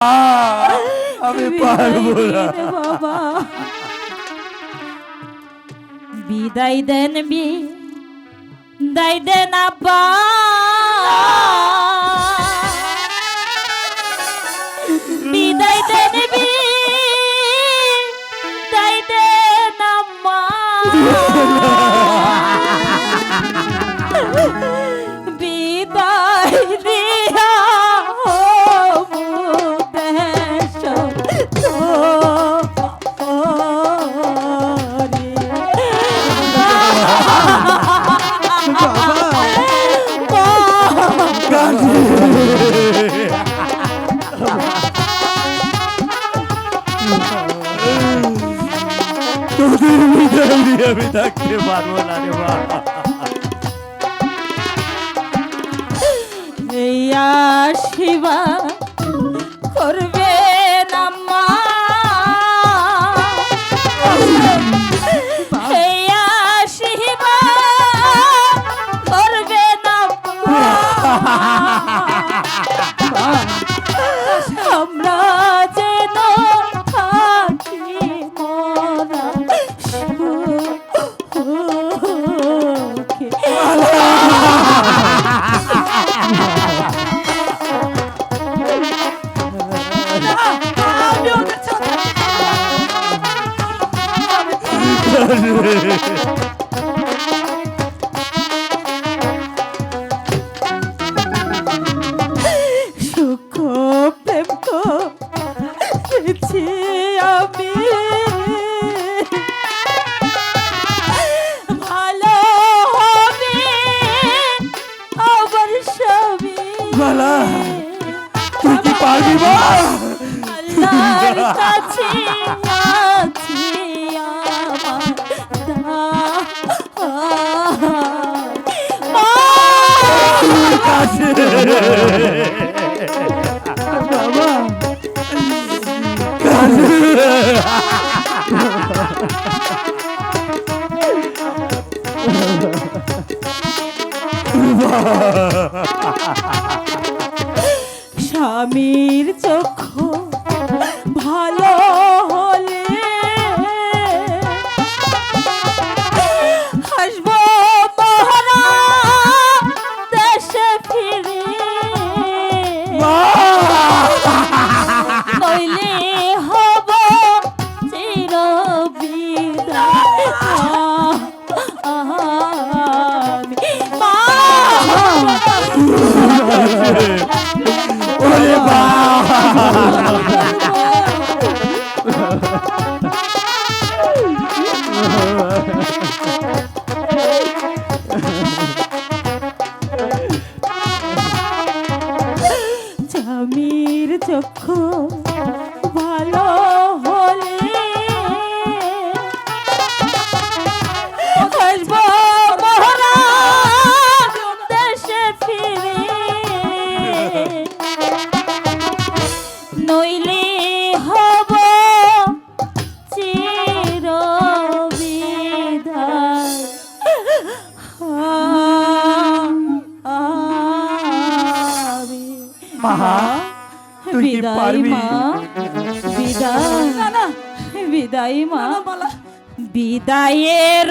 আমি পারব না বিদায় দিন বাবা বিদায় দেন বিদায় দেন আব্বা বিদায় আমি থাকতে পারব না রে বাবা শিবা করবে সুখ প্রেম করেছি আমি। ভালো হবে আবার সবই বালা, তুই কি পারবি মা আল্লাহর কাছে কাছে স্বামীর চক্ষু ভালো ওরে বা স্বামীর চক্ষু ভালো মা তুই কি বিদায় পারবি? মা বিদায় বিদায় মা বিদায়ের